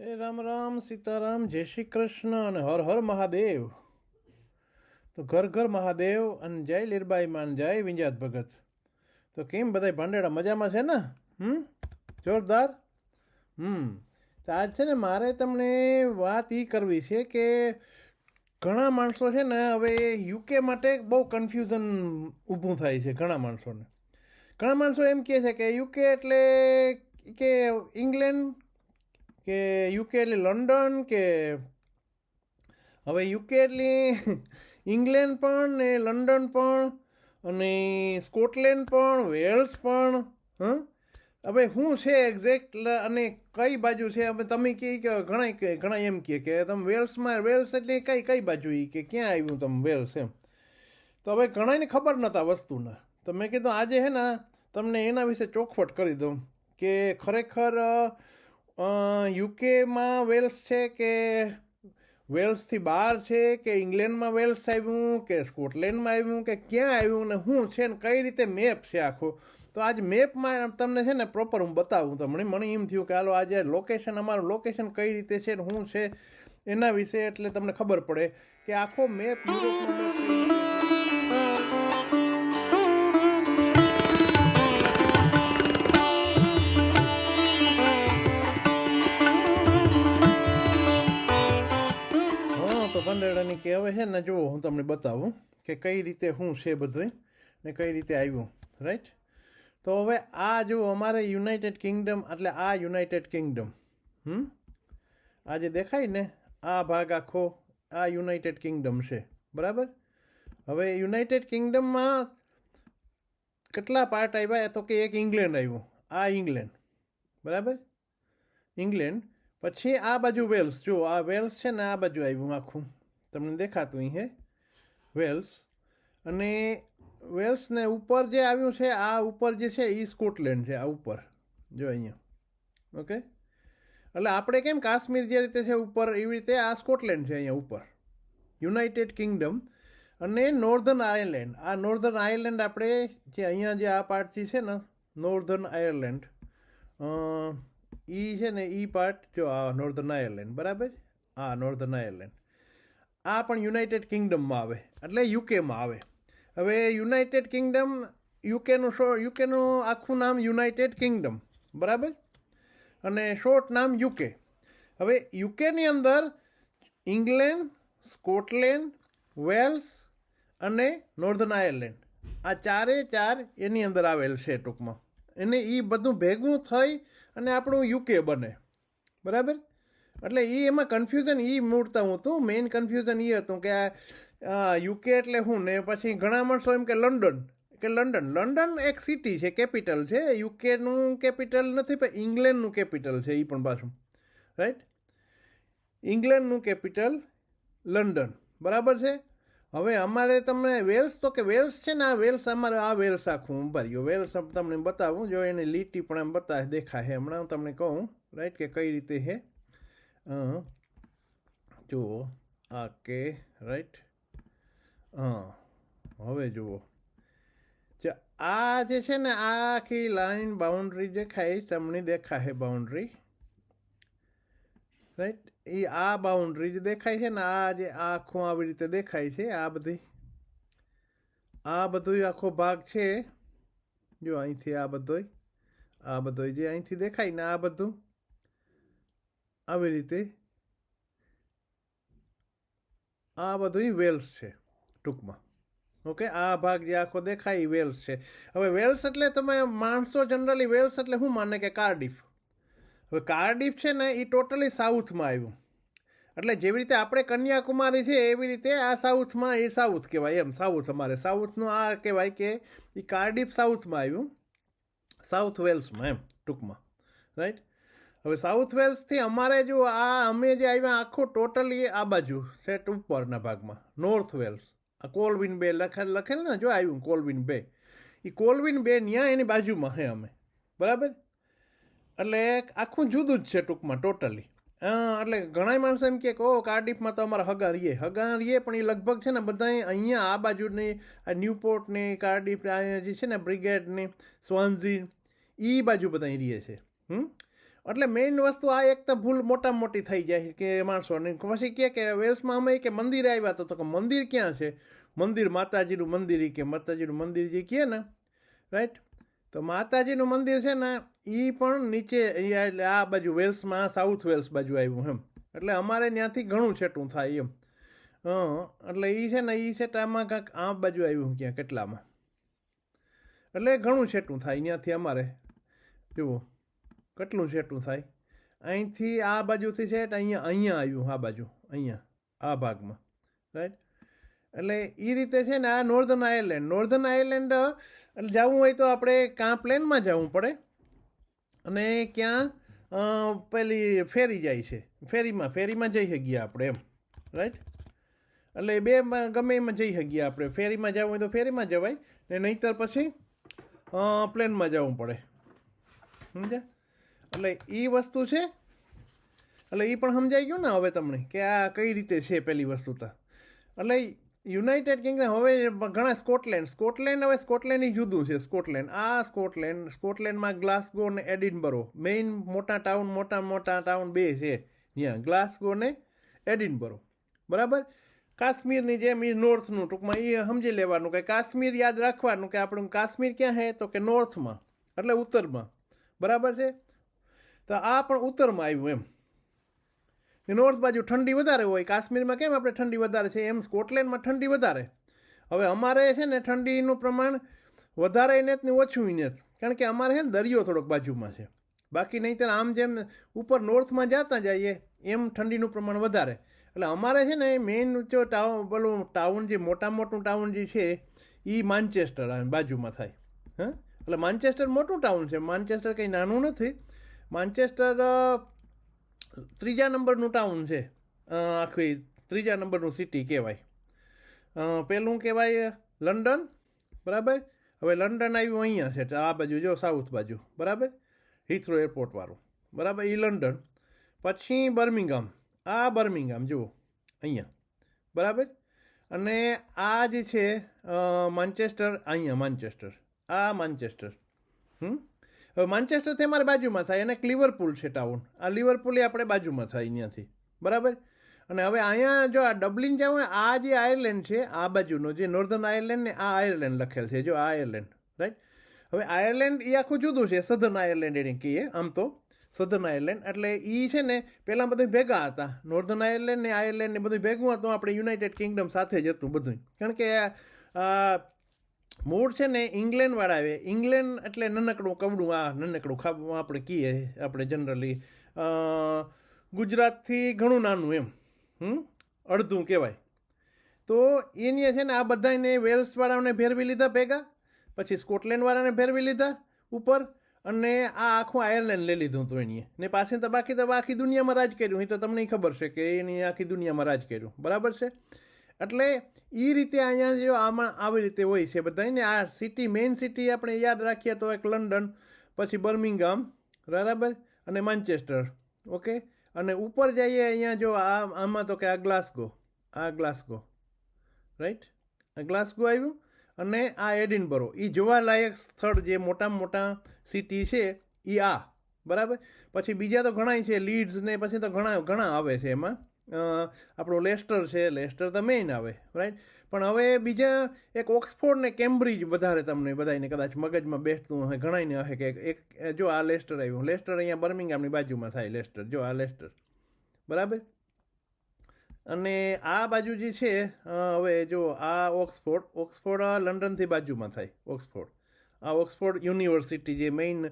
એ રામ રામ, સીતારામ, જય શ્રી કૃષ્ણ અને હર હર મહાદેવ. તો ઘર ઘર મહાદેવ અને જય લીરબાઈ માન, જય વિંજાત ભગત. તો કેમ બધાય ભાંડેડા? મજામાં છે ને? હમ? જોરદાર? હમ. તો આજ છે ને મારે તમને વાત એ કરવી છે કે ઘણા માણસો છે ને હવે યુકે માટે બહુ કન્ફ્યુઝન ઊભું થાય છે ઘણા માણસોને. ઘણા માણસો એમ કહે છે કે યુકે એટલે કે ઇંગ્લેન્ડ કે યુકે એટલે લંડન કે હવે યુકે એટલે ઇંગ્લેન્ડ પણ ને લંડન પણ અને સ્કોટલેન્ડ પણ વેલ્સ પણ, હં? હવે શું છે એક્ઝેક્ટ અને કઈ બાજુ છે? હવે તમે કહે કે ઘણા ઘણા એમ કહે કે તમે વેલ્સમાં વેલ્સ એટલે કઈ કઈ બાજુ એ કે? ક્યાં આવ્યું તમે વેલ્સ એમ? તો હવે ઘણાને ખબર નહોતા વસ્તુના. તો મેં કીધું આજે હે ને તમને એના વિશે ચોખવટ કરી દઉં કે ખરેખર યુકેમાં વેલ્સ છે કે વેલ્સથી બહાર છે કે ઇંગ્લેન્ડમાં વેલ્સ આવ્યું કે સ્કોટલેન્ડમાં આવ્યું કે ક્યાં આવ્યું ને શું છે ને કઈ રીતે મેપ છે આખો? તો આજ મેપમાં તમને છે ને પ્રોપર હું બતાવું તમને. મને એમ થયું કે હાલો આજે લોકેશન અમારું લોકેશન કઈ રીતે છે ને શું છે એના વિશે એટલે તમને ખબર પડે કે આખો મેપ યુરોપનો હવે છે ને, જુઓ, હું તમને બતાવું કે કઈ રીતે શું છે બધું ને કઈ રીતે આવ્યું રાઈટ તો હવે આ જુઓ, અમારે યુનાઇટેડ કિંગડમ એટલે આ યુનાઇટેડ કિંગડમ હમ? આ જે દેખાય ને, આ ભાગ આખો આ યુનાઇટેડ કિંગડમ છે, બરાબર? હવે યુનાઇટેડ કિંગડમમાં કેટલા પાર્ટ આવ્યા તો કે એક ઇંગ્લેન્ડ આવ્યું આ ઇંગ્લેન્ડ બરાબર? ઇંગ્લેન્ડ પછી આ બાજુ વેલ્સ જો આ વેલ્સ છે ને, આ બાજુ આવ્યું આખું. તમને દેખાતું અહીં હે, વેલ્સ. અને વેલ્સને ઉપર જે આવ્યું છે, આ ઉપર જે છે એ સ્કોટલેન્ડ છે, આ ઉપર. જો અહીંયા. ઓકે? એટલે આપણે કેમ કાશ્મીર જે રીતે છે ઉપર, એવી રીતે આ સ્કોટલેન્ડ છે અહીંયા ઉપર. યુનાઇટેડ કિંગડમ અને નોર્ધન આયર્લેન્ડ. આ નોર્ધન આયર્લેન્ડ આપણે જે અહીંયા જે આ પાર્ટ જે છે ને, નોર્ધન આયર્લેન્ડ ઈ છે ને ઈ પાર્ટ જો આ નોર્ધન આયર્લેન્ડ, બરાબર? આ નોર્ધન આયર્લેન્ડ. આ પણ યુનાઇટેડ કિંગડમમાં આવે, એટલે યુકેમાં આવે. હવે યુનાઇટેડ કિંગડમ યુકેનું શો યુકેનું આખું નામ યુનાઇટેડ કિંગડમ, બરાબર? અને શોર્ટ નામ યુકે હવે યુકેની અંદર ઇંગ્લેન્ડ, સ્કોટલેન્ડ, વેલ્સ અને નોર્ધન આયર્લેન્ડ, આ ચારે ચાર એની અંદર આવેલ છે ટૂંકમાં. એને એ બધું ભેગું થઈ અને આપણું યુકે બને, બરાબર? એટલે એ એમાં કન્ફ્યુઝન એ મૂળતા હું હતું. મેઇન કન્ફ્યુઝન એ હતું કે આ યુકે એટલે હું ને પછી ઘણા માણસો એમ કે લંડન કે લંડન લંડન એક સિટી છે કેપિટલ છે. યુકેનું કેપિટલ નથી, પણ ઇંગ્લેન્ડનું કેપિટલ છે એ પણ પાછું. રાઈટ ઇંગ્લેન્ડનું કેપિટલ લંડન બરાબર છે? હવે અમારે તમને વેલ્સ તો કે વેલ્સ છે ને, આ વેલ્સ અમારે, આ વેલ્સ આખું ઉભાર્યું વેલ્સ તમને બતાવું, જો એની લીટી પણ આમ બતા દેખાય હમણાં હું તમને કહું રાઈટ કે કઈ રીતે છે. જુઓ, આ કે રાઈટ હં હવે જુઓ. આ જે છે ને, આ આખી લાઈન બાઉન્ડ્રી દેખાય તમને દેખાય બાઉન્ડ્રી રાઈટ એ આ બાઉન્ડ્રી જે દેખાય છે ને, આ જે આખું આવી રીતે દેખાય છે, આ બધી. આ બધું આખો ભાગ છે. જો અહીંથી આ બધોય આ બધોય જે અહીંથી દેખાય ને, આ બધું. આવી રીતે આ બધું વેલ્સ છે, ટૂંકમાં. ઓકે? આ ભાગ જે આખો દેખાય એ વેલ્સ છે. હવે વેલ્સ એટલે તમે માણસો જનરલી વેલ્સ એટલે શું માને કે કાર્ડિફ. હવે કાર્ડિફ છે ને એ ટોટલી સાઉથમાં આવ્યું. એટલે જેવી રીતે આપણે કન્યાકુમારી છે, એવી રીતે આ સાઉથમાં, એ સાઉથ કહેવાય એમ, સાઉથ અમારે. સાઉથનું આ કહેવાય કે એ કાર્ડિફ સાઉથમાં આવ્યું. સાઉથ વેલ્સમાં એમ, ટૂંકમાં. રાઈટ? હવે સાઉથ વેલ્સથી અમારે જો આ, અમે જે આવ્યા આખું ટોટલી આ બાજુ સેટ ઉપરના ભાગમાં નોર્થ વેલ્સ આ કોલવિન બે લખેલ લખેલ ને જો આવ્યું કોલવિન બે એ કોલવિન બે ન્યા એની બાજુમાં હે અમે. બરાબર? એટલે આખું જુદું જ છે ટૂંકમાં ટોટલી એટલે ઘણા માણસો એમ કહે કે ઓ કાર્ડિફમાં તો અમારા હગા રહીએ હગા રહીએ પણ એ લગભગ છે ને બધા અહીંયા આ બાજુની, આ ન્યૂપોર્ટની કાર્ડિફ જે છે ને બ્રિગેડની સ્વાન્ઝી એ બાજુ બધા રહીએ છે. હમ? એટલે મેઇન વસ્તુ આ એક તો ભૂલ મોટામાં મોટી થઈ જાય કે માણસોને પછી કહે કે વેલ્સમાં અમે કે મંદિરે આવ્યા તો કે મંદિર ક્યાં છે? મંદિર માતાજીનું મંદિર કે, માતાજીનું મંદિર જે કહે ને રાઈટ તો માતાજીનું મંદિર છે ને એ પણ નીચે એટલે આ બાજુ વેલ્સમાં સાઉથ વેલ્સ બાજુ આવ્યું એમ. એટલે અમારે ત્યાંથી ઘણું છેટું થાય એમ. હં, એટલે એ છે ને એ છેટામાં કાંઈક આ બાજુ આવ્યું ક્યાં, કેટલામાં. એટલે ઘણું છેટું થાય ત્યાંથી અમારે. જુઓ. કેટલું છેટું થાય? અહીંથી આ બાજુથી છે અહીંયા અહીંયા આવ્યું, આ બાજુ, અહીંયા, આ ભાગમાં રાઈટ એટલે એ રીતે છે ને આ નોર્ધન આયર્લેન્ડ નોર્ધન આયર્લેન્ડ જવું હોય તો આપણે કાં પ્લેનમાં જવું પડે અને ક્યાં પેલી ફેરી જાય છે. ફેરીમાં ફેરીમાં જઈ શકીએ આપણે એમ રાઈટ એટલે બે ગમે એમાં જઈ શકીએ આપણે. ફેરીમાં જવું હોય તો ફેરીમાં જવાય ને નહીંતર પછી પ્લેનમાં જવું પડે. સમજ્યા? એટલે એ વસ્તુ છે? એટલે એ પણ સમજાઈ ગયું ને હવે તમને કે આ કઈ રીતે છે પેલી વસ્તુ તો? એટલે યુનાઇટેડ કિંગડમ, હવે ઘણા સ્કોટલેન્ડ સ્કોટલેન્ડ, હવે સ્કોટલેન્ડ જુદું છે, સ્કોટલેન્ડ. આ સ્કોટલેન્ડ, સ્કોટલેન્ડમાં ગ્લાસગો ને એડિનબરો. મેઇન મોટા ટાઉન, મોટા મોટા ટાઉન બે છે. ત્યાં ગ્લાસગો ને એડિનબરો. બરાબર? કાશ્મીરની જેમ એ નોર્થનું, ટૂંકમાં એ સમજી લેવાનું કે કાશ્મીર યાદ રાખવાનું કે આપણું કાશ્મીર ક્યાં છે તો કે નોર્થમાં, એટલે ઉત્તરમાં. બરાબર છે? તો આ પણ ઉત્તરમાં આવ્યું એમ. નોર્થ બાજુ ઠંડી વધારે હોય, કાશ્મીરમાં કેમ આપણે ઠંડી વધારે છે? એમ સ્કોટલેન્ડમાં ઠંડી વધારે. હવે અમારે છે ને ઠંડીનું પ્રમાણ વધારે જ ને ઓછું જ કારણ કે અમારે છે ને દરિયો થોડોક બાજુમાં છે. બાકી નહીંતર આમ જેમ ઉપર નોર્થમાં જતા જઈએ, એમ ઠંડીનું પ્રમાણ વધારે. એટલે અમારે છે ને મેઇન જો ટાઉન પેલું ટાઉન જે મોટા મોટું ટાઉન જે છે એ માન્ચેસ્ટર બાજુમાં થાય. હા? એટલે માન્ચેસ્ટર મોટું ટાઉન છે. માન્ચેસ્ટર કંઈ નાનું નથી. માન્ચેસ્ટર ત્રીજા નંબરનું ટાઉન છે. આખી ત્રીજા નંબરનું સિટી કહેવાય. પહેલું કહેવાય લંડન, બરાબર? હવે લંડન આવ્યું અહીંયા છે, આ બાજુ જો સાઉથ બાજુ, બરાબર? હિથ્રો એરપોર્ટવાળું બરાબર? એ લંડન. પછી બર્મિંગહામ આ બર્મિંગહામ જુઓ, અહીંયા, બરાબર? અને આ જે છે માન્ચેસ્ટર અહીંયા માન્ચેસ્ટર આ માન્ચેસ્ટર હમ? હવે માન્ચેસ્ટરથી અમારે બાજુમાં થાય અને લિવરપુલ છે ટાઉન આ લિવરપુલ આપણે બાજુમાં થાય અહીંયાથી. બરાબર? અને હવે અહીંયા જો આ ડબલિન હોય, આ જે આયર્લેન્ડ છે, આ બાજુનો, જે નોર્ધન આયર્લેન્ડ ને આ આયર્લેન્ડ લખેલ છે, જો આ આયર્લેન્ડ રાઈટ હવે આયર્લેન્ડ એ આખું જુદું છે સધન આયર્લેન્ડ એને કહીએ, આમ તો. સધન આયર્લેન્ડ એટલે એ છે ને, પહેલાં બધું ભેગા હતા. નોર્ધન આયર્લેન્ડ ને આયર્લેન્ડ ને બધું ભેગું હતું, આપણે યુનાઇટેડ કિંગડમ સાથે જ હતું બધું કારણ કે મૂળ છે ને ઇંગ્લેન્ડવાળા આવે ઇંગ્લેન્ડ એટલે નાનકડું કવડું આ નાનકડું ખાવું આપણે કહીએ આપણે જનરલી ગુજરાતથી ઘણું નાનું એમ. હમ? અડધું કહેવાય. તો એની છે ને આ બધાને વેલ્સવાળાને ભેરવી લીધા ભેગા, પછી સ્કોટલેન્ડવાળાને ભેરવી લીધા ઉપર, અને આ આખું આયર્લેન્ડ લઈ લીધું હતું એની. ને પાછી તો બાકી તો આખી દુનિયામાં રાજ કર્યું. એ તો તમને ખબર છે કે એની આખી દુનિયામાં રાજ કર્યું. બરાબર છે? એટલે એ રીતે અહીંયા જો આમાં આવી રીતે હોય છે બધાને આ સિટી મેઇન સિટી આપણે યાદ રાખીએ તો એક લંડન પછી બર્મિંગહામ બરાબર? અને માન્ચેસ્ટર ઓકે? અને ઉપર જઈએ અહીંયા જો આ, આમાં તો કે આ ગ્લાસ્કો આ ગ્લાસ્કો રાઈટ આ ગ્લાસ્કો આવ્યું અને આ એડિનબરો એ જોવાલાયક સ્થળ જે મોટામાં મોટા સિટી છે એ આ, બરાબર? પછી બીજા તો ઘણા છે લીડ્સ ને પછી તો ઘણા ઘણા આવે છે એમાં. આપણો લેસ્ટર છે, લેસ્ટર તો મેઇન આવે રાઈટ પણ હવે બીજા એક ઓક્સફોર્ડ ને કેમ્બ્રિજ વધારે તમને બધાને કદાચ મગજમાં બેસતું હશે ઘણાને હશે કે એક, જો આ લેસ્ટર આવ્યું, લેસ્ટર અહીંયા બર્મિંગામની બાજુમાં થાય લેસ્ટર, જો આ લેસ્ટર, બરાબર? અને આ બાજુ જે છે હવે જો આ ઓક્સફોર્ડ ઓક્સફોર્ડ લંડનથી બાજુમાં થાય, ઓક્સફોર્ડ. આ ઓક્સફોર્ડ યુનિવર્સિટી જે મેઇન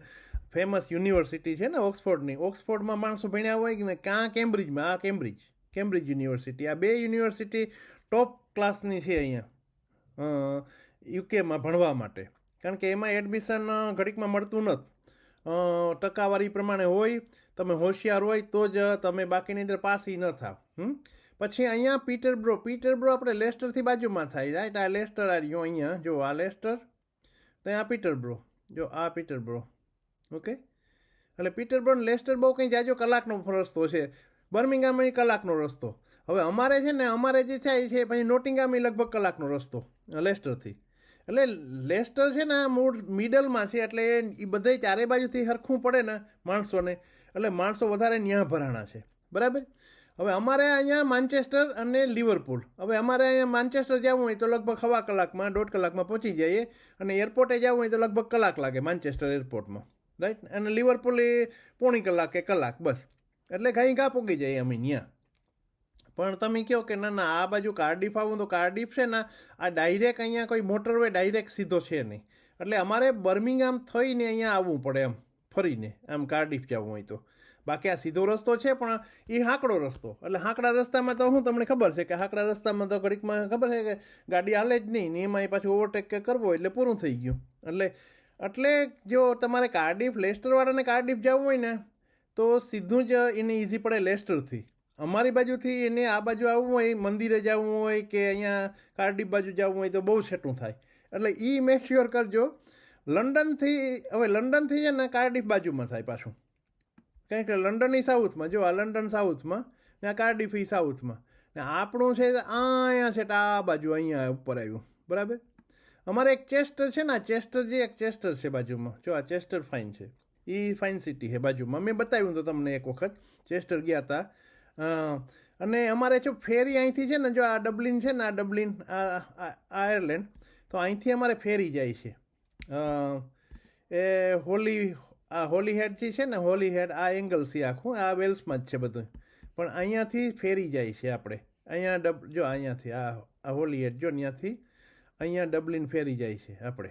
ફેમસ યુનિવર્સિટી છે ને ઓક્સફોર્ડની, ઓક્સફોર્ડમાં માણસો ભણ્યા હોય કે ને કાં કેમ્બ્રિજમાં? આ કેમ્બ્રિજ. કેમ્બ્રિજ યુનિવર્સિટી આ બે યુનિવર્સિટી ટોપ ક્લાસની છે અહીંયા. યુકેમાં ભણવા માટે. કારણ કે એમાં એડમિશન ઘડીકમાં મળતું નથી. ટકાવારી પ્રમાણે હોય, તમે હોશિયાર હોય તો જ તમે બાકીની અંદર પાસી ન થાવ. પછી અહીંયા પીટર બ્રો પીટર બ્રો આપણે લેસ્ટરથી બાજુમાં થાય રાઈટ આ લેસ્ટર આ અહીંયા. જો આ લેસ્ટર તો આ પીટરબ્રો જો આ પીટર બ્રો ઓકે એટલે પીટર બ્રો લેસ્ટર બહુ કંઈ જાજો કલાકનો રસ્તો છે. બર્મિંગામ કલાકનો રસ્તો. હવે અમારે છે ને, અમારે જે થાય છે પછી નોટિંગામ લગભગ કલાકનો રસ્તો, લેસ્ટરથી. એટલે લેસ્ટર છે ને આ મૂળ મિડલમાં છે, એટલે એ બધે ચારે બાજુથી સરખું પડે ને માણસોને. એટલે માણસો વધારે ન્યા ભરાણા છે. બરાબર? હવે અમારે અહીંયા માન્ચેસ્ટર અને લિવરપુલ. હવે અમારે અહીંયા માન્ચેસ્ટર જવું હોય તો લગભગ સવા કલાકમાં, દોઢ કલાકમાં પહોંચી જઈએ. અને એરપોર્ટે જવું હોય તો લગભગ કલાક લાગે માન્ચેસ્ટર એરપોર્ટમાં. રાઈટ? અને લિવરપુલ એ પોણી કલાક કે કલાક, બસ. એટલે ઘાઈ ઘા પૂગી જાય અમે ત્યાં પણ તમે કહો કે ના ના, આ બાજુ કાર્ડિફ આવું તો કાર્ડિફ છે ને, આ ડાયરેક્ટ અહીંયા કોઈ મોટરવે ડાયરેક્ટ સીધો છે નહીં. એટલે અમારે બર્મિંગામ થઈને અહીંયા આવવું પડે એમ, ફરીને, આમ કાર્ડિફ જવું હોય તો. બાકી આ સીધો રસ્તો છે, પણ એ હાંકડો રસ્તો. એટલે હાંકડા રસ્તામાં તો હું, તમને ખબર છે કે હાંકડા રસ્તામાં તો ઘડીકમાં ખબર છે કે ગાડી હાલે જ નહીં ને એમાં પાછું ઓવરટેક કે કરવો એટલે પૂરું થઈ ગયું. એટલે એટલે જો તમારે કાર્ડિફ લેસ્ટરવાળાને કાર્ડિફ જવું હોય ને તો સીધું જ એને ઇઝી પડે લેસ્ટરથી. અમારી બાજુથી એને આ બાજુ આવવું હોય, મંદિરે જવું હોય કે અહીંયા કાર્ડિફ બાજુ જવું હોય તો બહુ છેટું થાય. એટલે એ મેક શ્યોર કરજો. લંડનથી, હવે લંડનથી છે ને કાર્ડિફ બાજુમાં થાય પાછું. કારણ કે લંડન એ સાઉથમાં, જો આ લંડન સાઉથમાં ને આ કાર્ડિફ એ સાઉથમાં. ને આપણું છે અહીંયા છે આ બાજુ અહીંયા ઉપર આવ્યું. બરાબર? અમારે એક ચેસ્ટર છે ને, આ ચેસ્ટર જે, એક ચેસ્ટર છે બાજુમાં. જો આ ચેસ્ટર ફાઇન છે. એ ફાઇન સિટી છે બાજુમાં. મેં બતાવ્યું તો તમને એક વખત. ચેસ્ટર ગયા હતા અને અમારે જો ફેરી અહીંથી છે ને, જો આ ડબલિન છે ને, આ ડબલિન, આ આયર્લેન્ડ, તો અહીંથી અમારે ફેરી જાય છે. એ હોલી, આ હોલી હેડ જે છે ને, હોલી હેડ, આ એંગલ છે આખું, આ વેલ્સમાં જ છે બધું. પણ અહીંયાથી ફેરી જાય છે આપણે. અહીંયા ડબ, જો અહીંયાથી, આ હોલી હેડ, જો ત્યાંથી અહીંયા ડબલિન ફેરી જાય છે આપણે.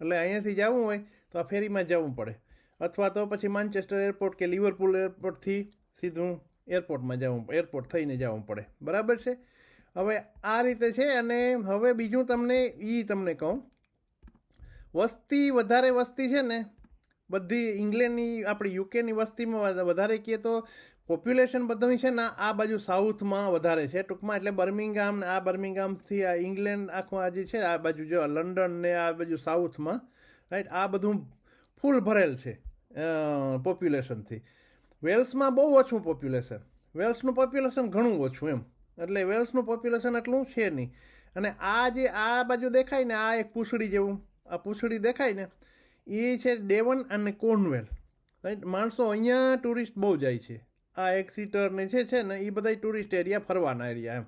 એટલે અહીંયાથી જવું હોય તો આ ફેરીમાં જવું પડે. અથવા તો પછી માન્ચેસ્ટર એરપોર્ટ કે લિવરપુલ એરપોર્ટથી સીધું એરપોર્ટમાં જવું એરપોર્ટ થઈને જવું પડે. બરાબર છે? હવે આ રીતે છે અને હવે બીજું તમને એ તમને કહું. વસ્તી વધારે વસ્તી છે ને, બધી ઇંગ્લેન્ડની, આપણી યુકેની વસ્તીમાં વધારે કહીએ તો પોપ્યુલેશન બધું છે ને આ બાજુ સાઉથમાં વધારે છે. ટૂંકમાં એટલે બર્મિંગહામ ને આ બર્મિંગહામથી આ ઇંગ્લેન્ડ આખું આ જે છે, આ બાજુ જો લંડન ને આ બાજુ સાઉથમાં, રાઈટ, આ બધું ફૂલ ભરેલ છે. પોપ્યુલેશનથી વેલ્સમાં બહુ ઓછું પોપ્યુલેશન વેલ્સનું પોપ્યુલેશન ઘણું ઓછું એમ. એટલે વેલ્સનું પોપ્યુલેશન એટલું છે નહીં. અને આ જે આ બાજુ દેખાય ને, આ એક પૂંછડી જેવું, આ પૂંછડી દેખાય ને, એ છે ડેવન અને કોર્નવેલ. રાઈટ માણસો અહીંયા ટુરિસ્ટ બહુ જાય છે. આ એક સીટર ને છે છે ને, એ બધા ટુરિસ્ટ એરિયા ફરવાના એરિયા એમ.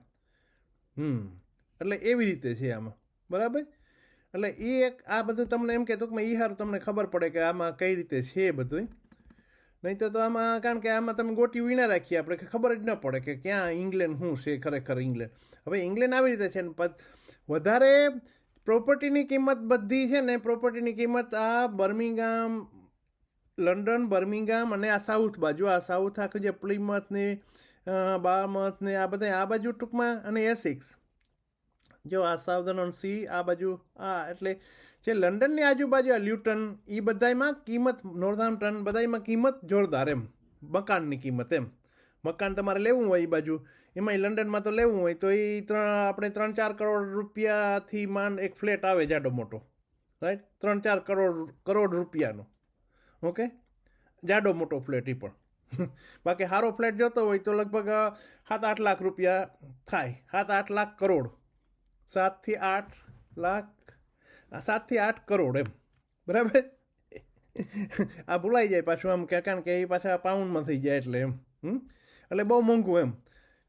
હમ. એટલે એવી રીતે છે આમાં. બરાબર? એટલે એ એક આ બધું તમને એમ કે ટૂંકમાં એ હારું તમને ખબર પડે કે આમાં કઈ રીતે છે બધું નહીં તો આમાં કારણ કે આમાં તમે ગોટી વીણા રાખીએ આપણે કે ખબર જ ન પડે કે ક્યાં ઇંગ્લેન્ડ શું છે ખરેખર ઇંગ્લેન્ડ. હવે ઇંગ્લેન્ડ આવી રીતે છે ને વધારે પ્રોપર્ટીની કિંમત બધી છે ને પ્રોપર્ટીની કિંમત આ બર્મિંગામ લંડન બર્મિંગામ અને આ સાઉથ બાજુ, આ સાઉથ આખું જે પ્લિમથ ને બાર્મથ ને આ બધા આ બાજુ ટૂંકમાં અને એસિક્સ. જો આ સાઉધર્ન સી, આ બાજુ, આ, એટલે જે લંડનની આજુબાજુ આ લ્યુટન એ બધામાં કિંમત નોર્થામ્પટન બધાયમાં કિંમત જોરદાર એમ. મકાનની કિંમત એમ. મકાન તમારે લેવું હોય એ બાજુ. એમાંય લંડનમાં તો લેવું હોય, તો એ ત્રણ, આપણે ત્રણ ચાર કરોડ રૂપિયાથી માન એક ફ્લેટ આવે જાડો મોટો. રાઈટ? ત્રણ ચાર કરોડ કરોડ રૂપિયાનો. ઓકે? જાડો મોટો ફ્લેટ એ પણ. બાકી સારો ફ્લેટ જોતો હોય તો લગભગ સાત આઠ લાખ રૂપિયા થાય. સાત આઠ લાખ કરોડ. સાતથી આઠ લાખ, આ સાતથી આઠ કરોડ એમ. બરાબર? આ ભૂલાઈ જાય પાછું આમ કારણ કે એ પાછા પાઉન્ડમાં થઈ જાય એટલે એમ. એટલે બહુ મોંઘું એમ.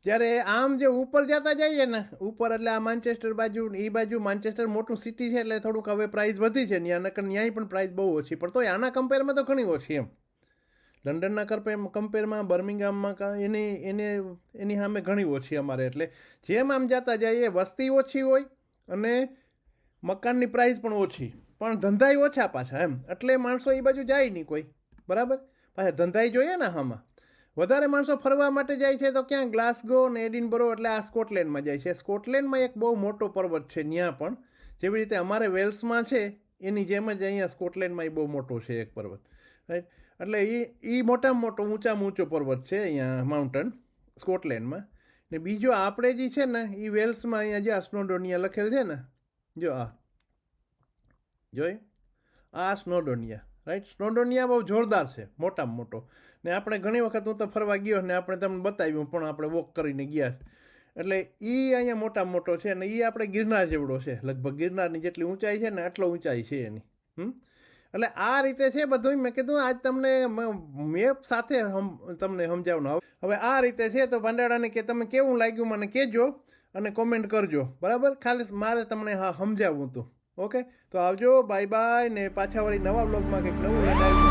જ્યારે આમ જે ઉપર જતા જઈએ ને, ઉપર એટલે આ માન્ચેસ્ટર બાજુ એ બાજુ માન્ચેસ્ટર મોટું સિટી છે એટલે થોડુંક હવે પ્રાઇસ વધી છે ત્યાં નકર ન્યાય પણ પ્રાઇસ બહુ ઓછી. પણ તોય આના કમ્પેરમાં તો ઘણી ઓછી એમ. લંડનના કરપે કમ્પેરમાં, બર્મિંગહામમાં એની, એને, એની સામે ઘણી ઓછી અમારે. એટલે જેમ આમ જતા જઈએ વસ્તી ઓછી હોય અને મકાનની પ્રાઇસ પણ ઓછી. પણ ધંધાય ઓછા પાછા એમ. એટલે માણસો એ બાજુ જાય નહીં કોઈ. બરાબર? પાછા ધંધાઈ જોઈએ ને આમાં. વધારે માણસો ફરવા માટે જાય છે તો ક્યાં? ગ્લાસગો ને એડિનબરો એટલે આ સ્કોટલેન્ડમાં જાય છે. સ્કોટલેન્ડમાં એક બહુ મોટો પર્વત છે ત્યાં પણ. જેવી રીતે અમારે વેલ્સમાં છે, એની જેમ જ અહીંયા સ્કોટલેન્ડમાં એ બહુ મોટો છે એક પર્વત. રાઈટ એટલે એ એ મોટામાં મોટો ઊંચામાં ઊંચો પર્વત છે અહીંયા માઉન્ટન, સ્કોટલેન્ડમાં. ને બીજો આપણે જે છે ને એ વેલ્સમાં અહીંયા જે આ સ્નોડોનિયા લખેલ છે ને, જો આ, જોઈ? આ સ્નોડોનિયા રાઈટ સ્નોડોનિયા બહુ જોરદાર છે, મોટામાં મોટો. ને આપણે ઘણી વખત હું તો ફરવા ગયો ને આપણે તમને બતાવ્યું, પણ આપણે વોક કરીને ગયા. એટલે એ અહીંયા મોટામાં મોટો છે અને એ આપણે ગિરનાર જેવડો છે. લગભગ ગિરનારની જેટલી ઊંચાઈ છે ને, આટલો ઊંચાઈ છે એની. હમ? એટલે આ રીતે છે બધું મેં કીધું, આજ તમને મેપ સાથે તમને સમજાવવાનું. હવે આ રીતે છે તો ભંડારાને કે તમે કેવું લાગ્યું મને કહેજો અને કોમેન્ટ કરજો. બરાબર? ખાલી મારે તમને હા સમજાવવું હતું. ઓકે? તો આવજો બાય બાય ને પાછા વળી નવા બ્લોગમાં કંઈક નવું